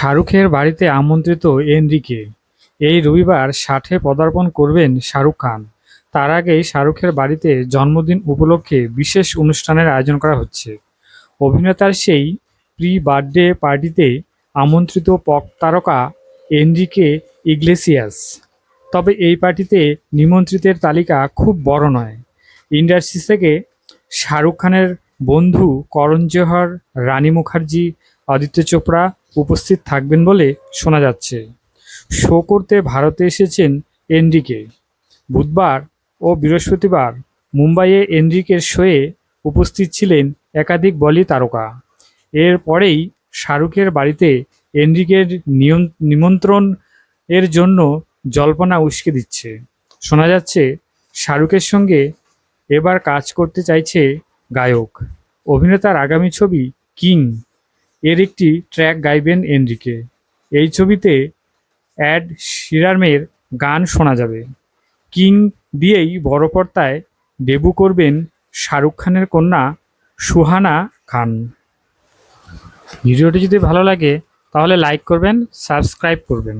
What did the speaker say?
শাহরুখের বাড়িতে আমন্ত্রিত এনরিকে। এই রবিবার ষাটে পদার্পণ করবেন শাহরুখ খান। তার আগেই শাহরুখের বাড়িতে জন্মদিন উপলক্ষে বিশেষ অনুষ্ঠানের আয়োজন করা হচ্ছে। অভিনেতার সেই প্রি বার্থডে পার্টিতে আমন্ত্রিত পক তারকা এনরিকে ইগলেসিয়াস। তবে এই পার্টিতে নিমন্ত্রিতের তালিকা খুব বড় নয়। ইন্ডাস্ট্রি থেকে শাহরুখ খানের বন্ধু করণ জোহর, রানী মুখার্জি, আদিত্য চোপড়া উপস্থিত থাকবেন বলে শোনা যাচ্ছে। শো করতে ভারতে এসেছেন এনরিকে। বুধবার ও বৃহস্পতিবার মুম্বাইয়ে এনরিকের শোয়ে উপস্থিত ছিলেন একাধিক বলি তারকা। এর পরেই শাহরুখের বাড়িতে এনরিকের নিমন্ত্রণ এর জন্য জল্পনা উস্কে দিচ্ছে। শোনা যাচ্ছে, শাহরুখের সঙ্গে এবার কাজ করতে চাইছে গায়ক। অভিনেতার আগামী ছবি কিং। এর একটি ট্র্যাক গাইবেন এনরিকে। এই ছবিতে অ্যাড শিরামের গান শোনা যাবে। কিং দিয়েই বড় পর্দায় ডেবু করবেন শাহরুখ খানের কন্যা সুহানা খান। ভিডিওটি যদি ভালো লাগে, তাহলে লাইক করবেন সাবস্ক্রাইব করবেন।